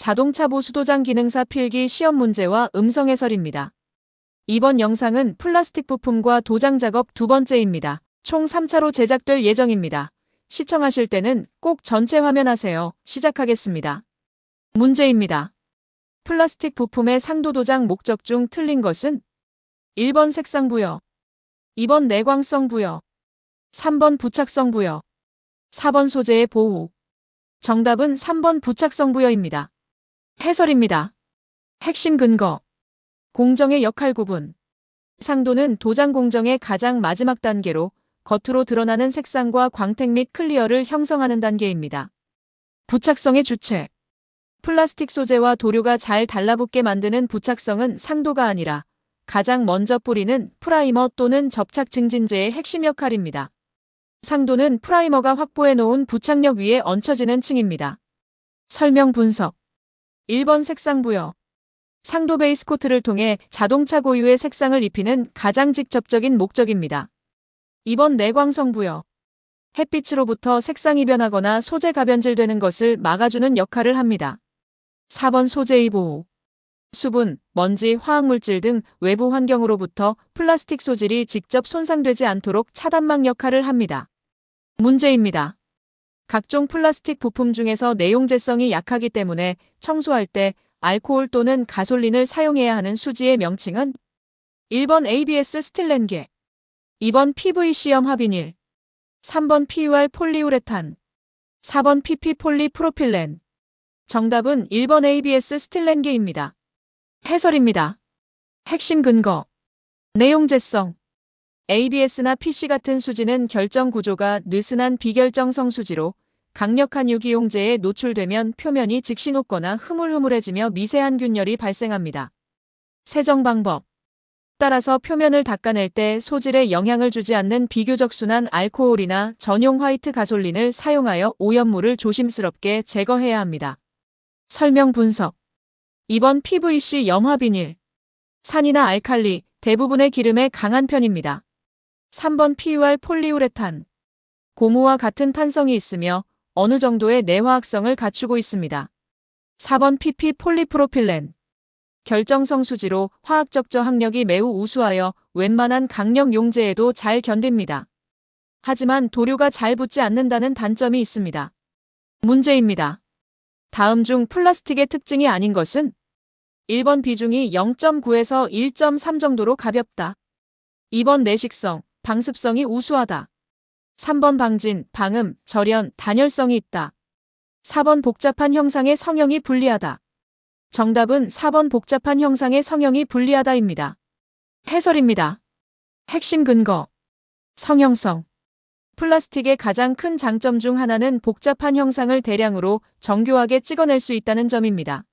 자동차 보수도장 기능사 필기 시험 문제와 음성 해설입니다. 이번 영상은 플라스틱 부품과 도장 작업 두 번째입니다. 총 3차로 제작될 예정입니다. 시청하실 때는 꼭 전체 화면 하세요. 시작하겠습니다. 문제입니다. 플라스틱 부품의 상도 도장 목적 중 틀린 것은 1번 색상 부여, 2번 내광성 부여, 3번 부착성 부여, 4번 소재의 보호. 정답은 3번 부착성 부여입니다. 해설입니다. 핵심 근거. 공정의 역할 구분. 상도는 도장 공정의 가장 마지막 단계로 겉으로 드러나는 색상과 광택 및 클리어를 형성하는 단계입니다. 부착성의 주체. 플라스틱 소재와 도료가 잘 달라붙게 만드는 부착성은 상도가 아니라 가장 먼저 뿌리는 프라이머 또는 접착 증진제의 핵심 역할입니다. 상도는 프라이머가 확보해 놓은 부착력 위에 얹혀지는 층입니다. 설명 분석 1번 색상 부여 상도 베이스 코트를 통해 자동차 고유의 색상을 입히는 가장 직접적인 목적입니다. 2번 내광성 부여 햇빛으로부터 색상이 변하거나 소재 가변질되는 것을 막아주는 역할을 합니다. 4번 소재의 보호 수분, 먼지, 화학물질 등 외부 환경으로부터 플라스틱 소질이 직접 손상되지 않도록 차단막 역할을 합니다. 문제입니다. 각종 플라스틱 부품 중에서 내용재성이 약하기 때문에 청소할 때 알코올 또는 가솔린을 사용해야 하는 수지의 명칭은 1번 ABS 스틸렌계, 2번 PVC 염화비닐, 3번 PUR 폴리우레탄, 4번 PP 폴리프로필렌. 정답은 1번 ABS 스틸렌계입니다. 해설입니다. 핵심 근거. 내용재성. ABS나 PC 같은 수지는 결정 구조가 느슨한 비결정성 수지로 강력한 유기용제에 노출되면 표면이 즉시 녹거나 흐물흐물해지며 미세한 균열이 발생합니다. 세정 방법. 따라서 표면을 닦아낼 때 소질에 영향을 주지 않는 비교적 순한 알코올이나 전용 화이트 가솔린을 사용하여 오염물을 조심스럽게 제거해야 합니다. 설명 분석. 2번 PVC 염화 비닐. 산이나 알칼리, 대부분의 기름에 강한 편입니다. 3번 PUR 폴리우레탄. 고무와 같은 탄성이 있으며 어느 정도의 내화학성을 갖추고 있습니다. 4번 PP 폴리프로필렌. 결정성 수지로 화학적 저항력이 매우 우수하여 웬만한 강력 용제에도 잘 견딥니다. 하지만 도료가 잘 붙지 않는다는 단점이 있습니다. 문제입니다. 다음 중 플라스틱의 특징이 아닌 것은 1번 비중이 0.9에서 1.3 정도로 가볍다. 2번 내식성, 방습성이 우수하다. 3번 방진, 방음, 절연, 단열성이 있다. 4번 복잡한 형상의 성형이 불리하다. 정답은 4번 복잡한 형상의 성형이 불리하다입니다. 해설입니다. 핵심 근거. 성형성. 플라스틱의 가장 큰 장점 중 하나는 복잡한 형상을 대량으로 정교하게 찍어낼 수 있다는 점입니다.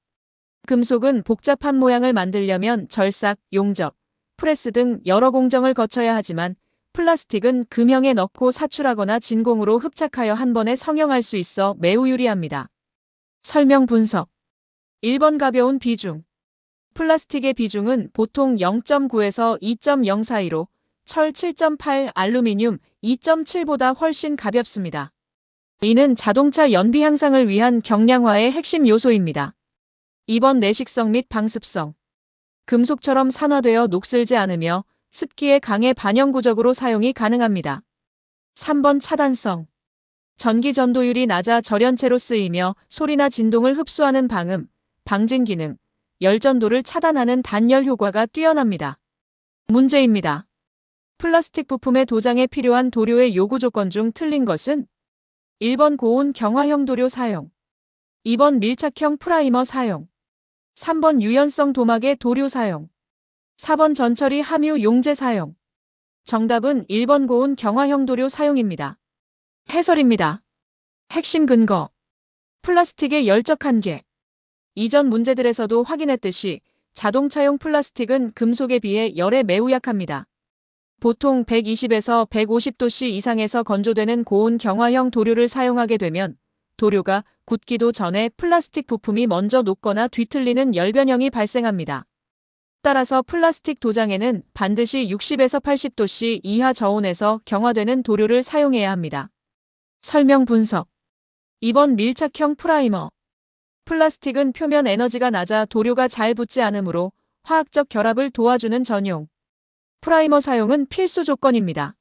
금속은 복잡한 모양을 만들려면 절삭, 용접, 프레스 등 여러 공정을 거쳐야 하지만 플라스틱은 금형에 넣고 사출하거나 진공으로 흡착하여 한 번에 성형할 수 있어 매우 유리합니다. 설명 분석 1번 가벼운 비중 플라스틱의 비중은 보통 0.9에서 2.0 사이로 철 7.8, 알루미늄 2.7보다 훨씬 가볍습니다. 이는 자동차 연비 향상을 위한 경량화의 핵심 요소입니다. 2번 내식성 및 방습성 금속처럼 산화되어 녹슬지 않으며 습기에 강해 반영구적으로 사용이 가능합니다. 3번 차단성. 전기 전도율이 낮아 절연체로 쓰이며 소리나 진동을 흡수하는 방음, 방진 기능, 열전도를 차단하는 단열 효과가 뛰어납니다. 문제입니다. 플라스틱 부품의 도장에 필요한 도료의 요구 조건 중 틀린 것은 1번 고온 경화형 도료 사용, 2번 밀착형 프라이머 사용, 3번 유연성 도막의 도료 사용, 4번 전처리 함유 용제 사용. 정답은 1번 고온 경화형 도료 사용입니다. 해설입니다. 핵심 근거. 플라스틱의 열적 한계. 이전 문제들에서도 확인했듯이 자동차용 플라스틱은 금속에 비해 열에 매우 약합니다. 보통 120에서 150도씨 이상에서 건조되는 고온 경화형 도료를 사용하게 되면 도료가 굳기도 전에 플라스틱 부품이 먼저 녹거나 뒤틀리는 열변형이 발생합니다. 따라서 플라스틱 도장에는 반드시 60에서 80도씨 이하 저온에서 경화되는 도료를 사용해야 합니다. 설명 분석 2번 밀착형 프라이머 플라스틱은 표면 에너지가 낮아 도료가 잘 붙지 않으므로 화학적 결합을 도와주는 전용. 프라이머 사용은 필수 조건입니다.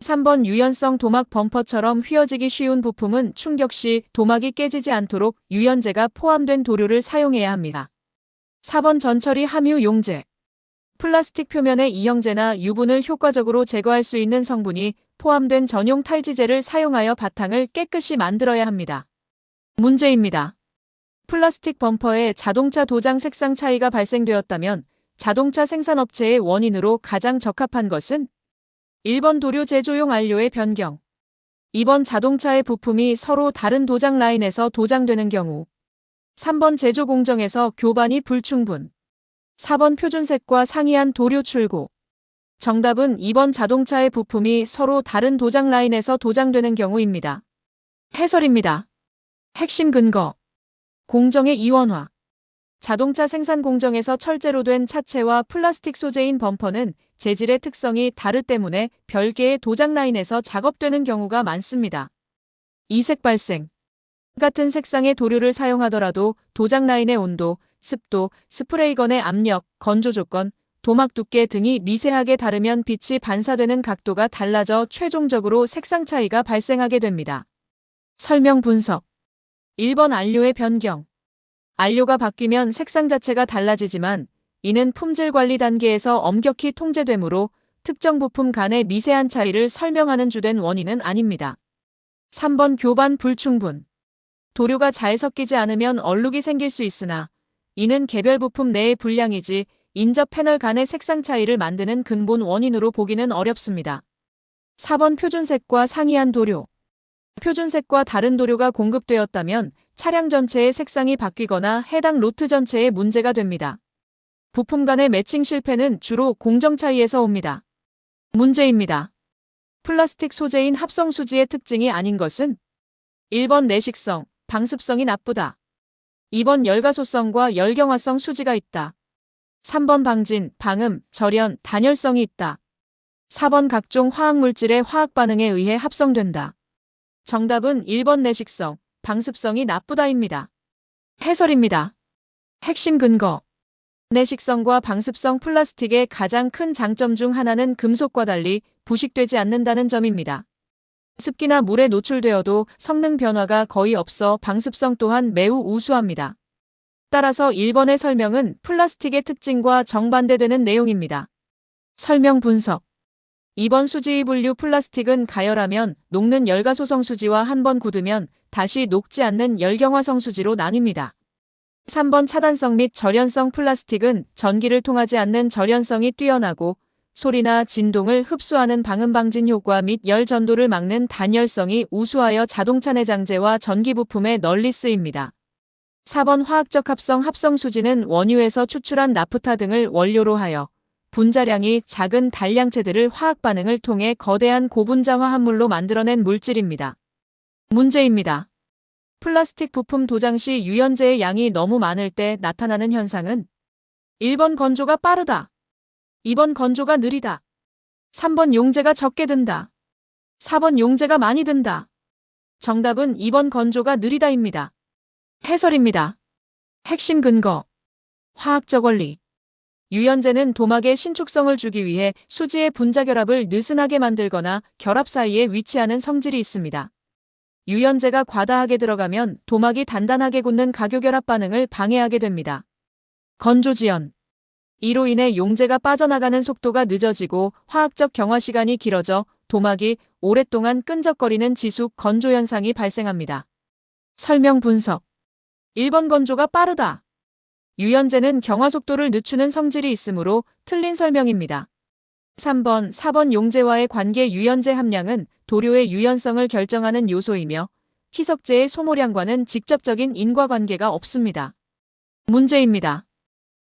3번 유연성 도막 범퍼처럼 휘어지기 쉬운 부품은 충격 시 도막이 깨지지 않도록 유연제가 포함된 도료를 사용해야 합니다. 4번 전처리 함유 용제. 플라스틱 표면의 이형제나 유분을 효과적으로 제거할 수 있는 성분이 포함된 전용 탈지제를 사용하여 바탕을 깨끗이 만들어야 합니다. 문제입니다. 플라스틱 범퍼에 자동차 도장 색상 차이가 발생되었다면 자동차 생산업체의 원인으로 가장 적합한 것은 1번 도료 제조용 안료의 변경 2번 자동차의 부품이 서로 다른 도장 라인에서 도장되는 경우 3번 제조 공정에서 교반이 불충분 4번 표준색과 상이한 도료 출고 정답은 2번 자동차의 부품이 서로 다른 도장 라인에서 도장되는 경우입니다. 해설입니다. 핵심 근거 공정의 이원화 자동차 생산 공정에서 철제로 된 차체와 플라스틱 소재인 범퍼는 재질의 특성이 다르 때문에 별개의 도장 라인에서 작업되는 경우가 많습니다. 이색 발생 같은 색상의 도료를 사용하더라도 도장 라인의 온도, 습도, 스프레이건의 압력, 건조 조건, 도막 두께 등이 미세하게 다르면 빛이 반사되는 각도가 달라져 최종적으로 색상 차이가 발생하게 됩니다. 설명 분석 1번 안료의 변경 안료가 바뀌면 색상 자체가 달라지지만 이는 품질 관리 단계에서 엄격히 통제되므로 특정 부품 간의 미세한 차이를 설명하는 주된 원인은 아닙니다. 3번 교반 불충분 도료가 잘 섞이지 않으면 얼룩이 생길 수 있으나 이는 개별 부품 내의 불량이지 인접 패널 간의 색상 차이를 만드는 근본 원인으로 보기는 어렵습니다. 4번 표준색과 상이한 도료 표준색과 다른 도료가 공급되었다면 차량 전체의 색상이 바뀌거나 해당 로트 전체에 문제가 됩니다. 부품 간의 매칭 실패는 주로 공정 차이에서 옵니다. 문제입니다. 플라스틱 소재인 합성 수지의 특징이 아닌 것은 1번 내식성, 방습성이 나쁘다. 2번 열가소성과 열경화성 수지가 있다. 3번 방진, 방음, 절연, 단열성이 있다. 4번 각종 화학물질의 화학 반응에 의해 합성된다. 정답은 1번 내식성, 방습성이 나쁘다입니다. 해설입니다. 핵심 근거 내식성과 방습성 플라스틱의 가장 큰 장점 중 하나는 금속과 달리 부식되지 않는다는 점입니다. 습기나 물에 노출되어도 성능 변화가 거의 없어 방습성 또한 매우 우수합니다. 따라서 1번의 설명은 플라스틱의 특징과 정반대되는 내용입니다. 설명 분석 2번 수지 분류 플라스틱은 가열하면 녹는 열가소성 수지와 한 번 굳으면 다시 녹지 않는 열경화성 수지로 나뉩니다. 3번 차단성 및 절연성 플라스틱은 전기를 통하지 않는 절연성이 뛰어나고 소리나 진동을 흡수하는 방음방진 효과 및 열 전도를 막는 단열성이 우수하여 자동차 내장재와 전기 부품에 널리 쓰입니다. 4번 화학적 합성 합성 수지는 원유에서 추출한 나프타 등을 원료로 하여 분자량이 작은 단량체들을 화학 반응을 통해 거대한 고분자 화합물로 만들어낸 물질입니다. 문제입니다. 플라스틱 부품 도장 시 유연제의 양이 너무 많을 때 나타나는 현상은 1번 건조가 빠르다. 2번 건조가 느리다. 3번 용제가 적게 든다. 4번 용제가 많이 든다. 정답은 2번 건조가 느리다입니다. 해설입니다. 핵심 근거. 화학적 원리. 유연제는 도막에 신축성을 주기 위해 수지의 분자 결합을 느슨하게 만들거나 결합 사이에 위치하는 성질이 있습니다. 유연제가 과다하게 들어가면 도막이 단단하게 굳는 가교결합 반응을 방해하게 됩니다. 건조지연. 이로 인해 용제가 빠져나가는 속도가 늦어지고 화학적 경화 시간이 길어져 도막이 오랫동안 끈적거리는 지숙 건조 현상이 발생합니다. 설명 분석 1번 건조가 빠르다. 유연제는 경화 속도를 늦추는 성질이 있으므로 틀린 설명입니다. 3번, 4번 용제와의 관계 유연제 함량은 도료의 유연성을 결정하는 요소이며 희석제의 소모량과는 직접적인 인과관계가 없습니다. 문제입니다.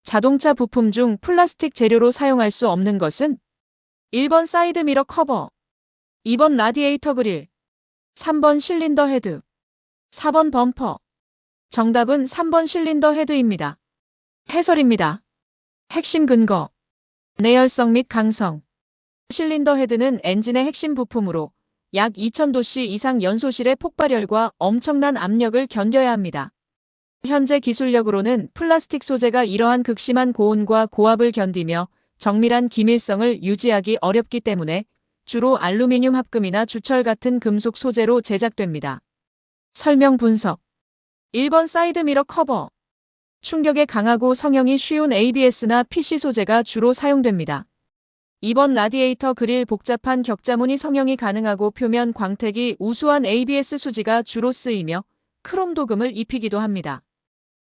자동차 부품 중 플라스틱 재료로 사용할 수 없는 것은 1번 사이드 미러 커버, 2번 라디에이터 그릴, 3번 실린더 헤드, 4번 범퍼. 정답은 3번 실린더 헤드입니다. 해설입니다. 핵심 근거. 내열성 및 강성. 실린더 헤드는 엔진의 핵심 부품으로 약 2000도씨 이상 연소실의 폭발열과 엄청난 압력을 견뎌야 합니다. 현재 기술력으로는 플라스틱 소재가 이러한 극심한 고온과 고압을 견디며 정밀한 기밀성을 유지하기 어렵기 때문에 주로 알루미늄 합금이나 주철 같은 금속 소재로 제작됩니다. 설명 분석 1번 사이드미러 커버 충격에 강하고 성형이 쉬운 ABS나 PC 소재가 주로 사용됩니다. 2번 라디에이터 그릴 복잡한 격자무늬 성형이 가능하고 표면 광택이 우수한 ABS 수지가 주로 쓰이며 크롬 도금을 입히기도 합니다.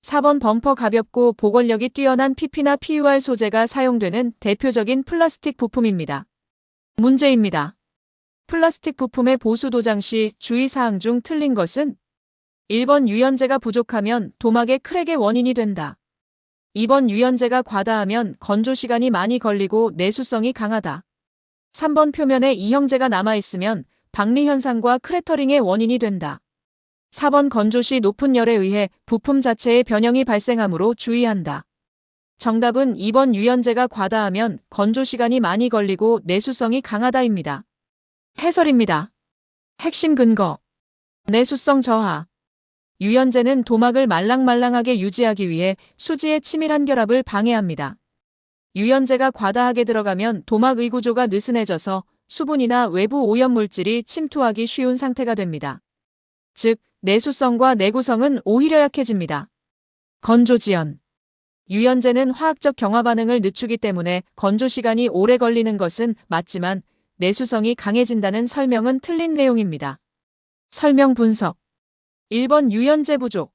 4번 범퍼 가볍고 보건력이 뛰어난 PP나 PUR 소재가 사용되는 대표적인 플라스틱 부품입니다. 문제입니다. 플라스틱 부품의 보수 도장 시 주의사항 중 틀린 것은 1번 유연제가 부족하면 도막의 크랙의 원인이 된다. 2번 유연제가 과다하면 건조 시간이 많이 걸리고 내수성이 강하다. 3번 표면에 이형제가 남아있으면 박리 현상과 크래터링의 원인이 된다. 4번 건조 시 높은 열에 의해 부품 자체의 변형이 발생하므로 주의한다. 정답은 2번 유연제가 과다하면 건조 시간이 많이 걸리고 내수성이 강하다입니다. 해설입니다. 핵심 근거. 내수성 저하. 유연제는 도막을 말랑말랑하게 유지하기 위해 수지의 치밀한 결합을 방해합니다. 유연제가 과다하게 들어가면 도막 의구조가 느슨해져서 수분이나 외부 오염물질이 침투하기 쉬운 상태가 됩니다. 즉, 내수성과 내구성은 오히려 약해집니다. 건조지연. 유연제는 화학적 경화 반응을 늦추기 때문에 건조 시간이 오래 걸리는 것은 맞지만 내수성이 강해진다는 설명은 틀린 내용입니다. 설명 분석. 1번 유연제 부족.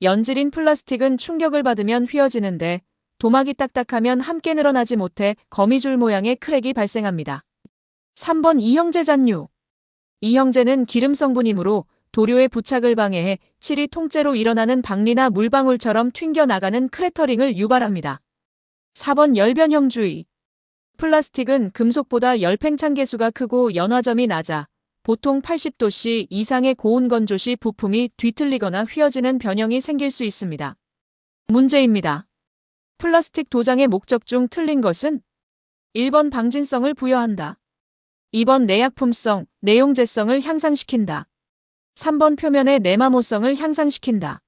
연질인 플라스틱은 충격을 받으면 휘어지는데 도막이 딱딱하면 함께 늘어나지 못해 거미줄 모양의 크랙이 발생합니다. 3번 이형제 잔류. 이형제는 기름 성분이므로 도료의 부착을 방해해 칠이 통째로 일어나는 박리나 물방울처럼 튕겨나가는 크래터링을 유발합니다. 4번 열변형 주의. 플라스틱은 금속보다 열팽창 계수가 크고 연화점이 낮아 보통 80도씨 이상의 고온 건조 시 부품이 뒤틀리거나 휘어지는 변형이 생길 수 있습니다. 문제입니다. 플라스틱 도장의 목적 중 틀린 것은 1번 방진성을 부여한다. 2번 내약품성, 내용제성을 향상시킨다. 3번 표면의 내마모성을 향상시킨다.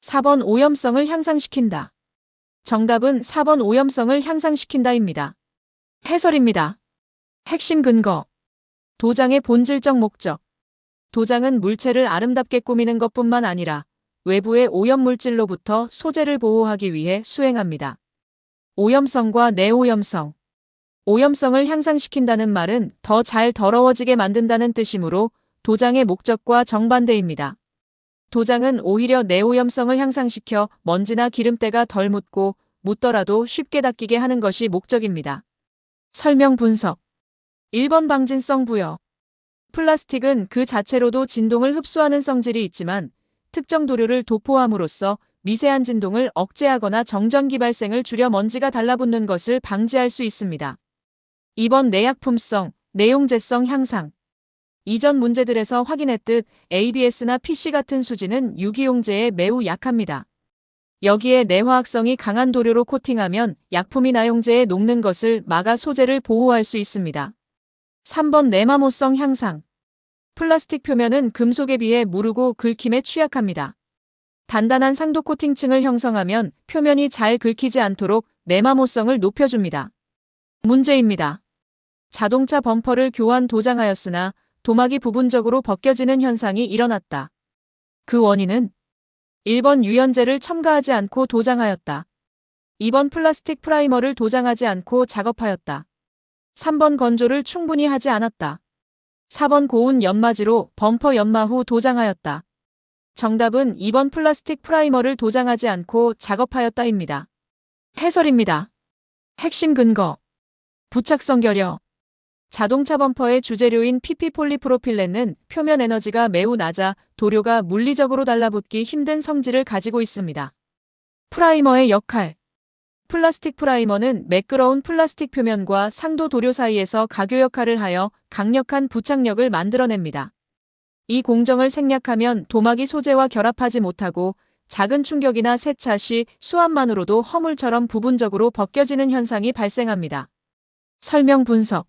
4번 오염성을 향상시킨다. 정답은 4번 오염성을 향상시킨다입니다. 해설입니다. 핵심 근거. 도장의 본질적 목적. 도장은 물체를 아름답게 꾸미는 것뿐만 아니라 외부의 오염물질로부터 소재를 보호하기 위해 수행합니다. 오염성과 내오염성. 오염성을 향상시킨다는 말은 더 잘 더러워지게 만든다는 뜻이므로 도장의 목적과 정반대입니다. 도장은 오히려 내오염성을 향상시켜 먼지나 기름때가 덜 묻고 묻더라도 쉽게 닦이게 하는 것이 목적입니다. 설명 분석 1번 방진성 부여 플라스틱은 그 자체로도 진동을 흡수하는 성질이 있지만 특정 도료를 도포함으로써 미세한 진동을 억제하거나 정전기 발생을 줄여 먼지가 달라붙는 것을 방지할 수 있습니다. 2번 내약품성, 내용제성 향상 이전 문제들에서 확인했듯 ABS나 PC 같은 수지는 유기용제에 매우 약합니다. 여기에 내화학성이 강한 도료로 코팅하면 약품이 나 용제에 녹는 것을 막아 소재를 보호할 수 있습니다. 3번 내마모성 향상 플라스틱 표면은 금속에 비해 무르고 긁힘에 취약합니다. 단단한 상도 코팅층을 형성하면 표면이 잘 긁히지 않도록 내마모성을 높여줍니다. 문제입니다. 자동차 범퍼를 교환 도장하였으나 도막이 부분적으로 벗겨지는 현상이 일어났다. 그 원인은 1번 유연제를 첨가하지 않고 도장하였다. 2번 플라스틱 프라이머를 도장하지 않고 작업하였다. 3번 건조를 충분히 하지 않았다. 4번 고운 연마지로 범퍼 연마 후 도장하였다. 정답은 2번 플라스틱 프라이머를 도장하지 않고 작업하였다입니다. 해설입니다. 핵심 근거 부착성 결여 자동차 범퍼의 주재료인 PP폴리프로필렌은 표면 에너지가 매우 낮아 도료가 물리적으로 달라붙기 힘든 성질을 가지고 있습니다. 프라이머의 역할 플라스틱 프라이머는 매끄러운 플라스틱 표면과 상도 도료 사이에서 가교 역할을 하여 강력한 부착력을 만들어냅니다. 이 공정을 생략하면 도막이 소재와 결합하지 못하고 작은 충격이나 세차 시 수압만으로도 허물처럼 부분적으로 벗겨지는 현상이 발생합니다. 설명 분석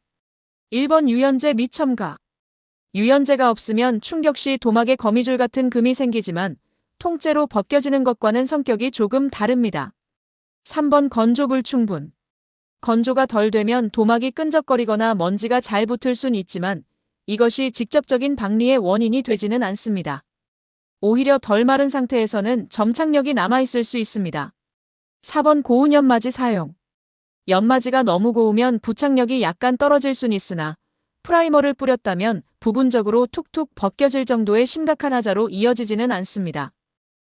1번 유연제 미첨가. 유연제가 없으면 충격 시 도막에 거미줄 같은 금이 생기지만 통째로 벗겨지는 것과는 성격이 조금 다릅니다. 3번 건조 불 충분. 건조가 덜 되면 도막이 끈적거리거나 먼지가 잘 붙을 순 있지만 이것이 직접적인 박리의 원인이 되지는 않습니다. 오히려 덜 마른 상태에서는 점착력이 남아있을 수 있습니다. 4번 고운 연마지 사용. 연마지가 너무 고우면 부착력이 약간 떨어질 순 있으나 프라이머를 뿌렸다면 부분적으로 툭툭 벗겨질 정도의 심각한 하자로 이어지지는 않습니다.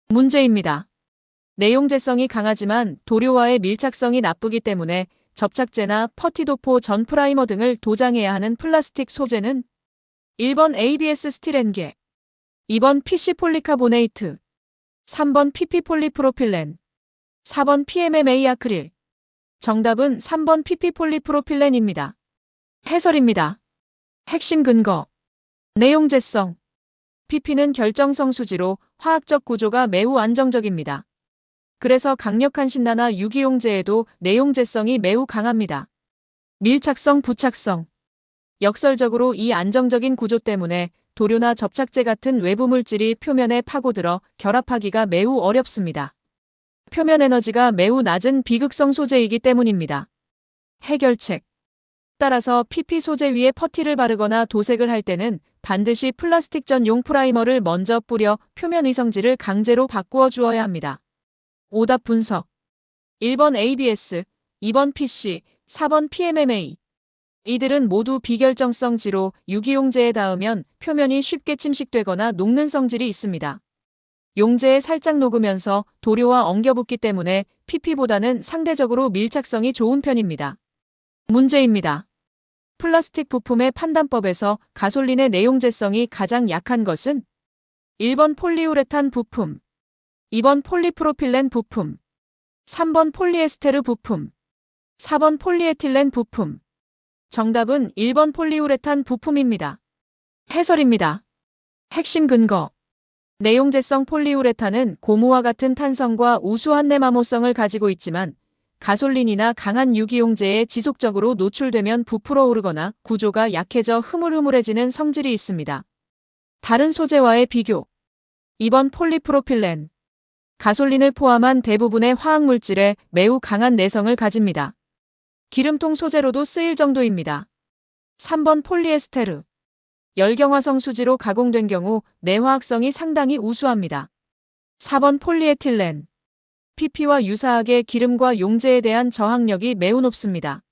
문제입니다. 내용제성이 강하지만 도료와의 밀착성이 나쁘기 때문에 접착제나 퍼티도포 전 프라이머 등을 도장해야 하는 플라스틱 소재는 1번 ABS 스틸엔계, 2번 PC 폴리카보네이트, 3번 PP 폴리프로필렌, 4번 PMMA 아크릴. 정답은 3번 PP 폴리프로필렌입니다. 해설입니다. 핵심 근거. 내용제성. PP는 결정성 수지로 화학적 구조가 매우 안정적입니다. 그래서 강력한 신나나 유기용제에도 내용제성이 매우 강합니다. 밀착성, 부착성. 역설적으로 이 안정적인 구조 때문에 도료나 접착제 같은 외부 물질이 표면에 파고들어 결합하기가 매우 어렵습니다. 표면 에너지가 매우 낮은 비극성 소재이기 때문입니다. 해결책. 따라서 PP 소재 위에 퍼티를 바르거나 도색을 할 때는 반드시 플라스틱 전용 프라이머를 먼저 뿌려 표면 의성질을 강제로 바꾸어 주어야 합니다. 오답 분석. 1번 ABS, 2번 PC, 4번 PMMA. 이들은 모두 비결정성 지로 유기용제에 닿으면 표면이 쉽게 침식되거나 녹는 성질이 있습니다. 용제에 살짝 녹으면서 도료와 엉겨붙기 때문에 PP보다는 상대적으로 밀착성이 좋은 편입니다. 문제입니다. 플라스틱 부품의 판단법에서 가솔린의 내용제성이 가장 약한 것은 1번 폴리우레탄 부품, 2번 폴리프로필렌 부품, 3번 폴리에스테르 부품, 4번 폴리에틸렌 부품. 정답은 1번 폴리우레탄 부품입니다. 해설입니다. 핵심 근거. 내용제성 폴리우레탄은 고무와 같은 탄성과 우수한 내마모성을 가지고 있지만 가솔린이나 강한 유기용제에 지속적으로 노출되면 부풀어 오르거나 구조가 약해져 흐물흐물해지는 성질이 있습니다. 다른 소재와의 비교. 2번 폴리프로필렌. 가솔린을 포함한 대부분의 화학물질에 매우 강한 내성을 가집니다. 기름통 소재로도 쓰일 정도입니다. 3번 폴리에스테르. 열경화성 수지로 가공된 경우 내화학성이 상당히 우수합니다. 4번 폴리에틸렌. PP와 유사하게 기름과 용제에 대한 저항력이 매우 높습니다.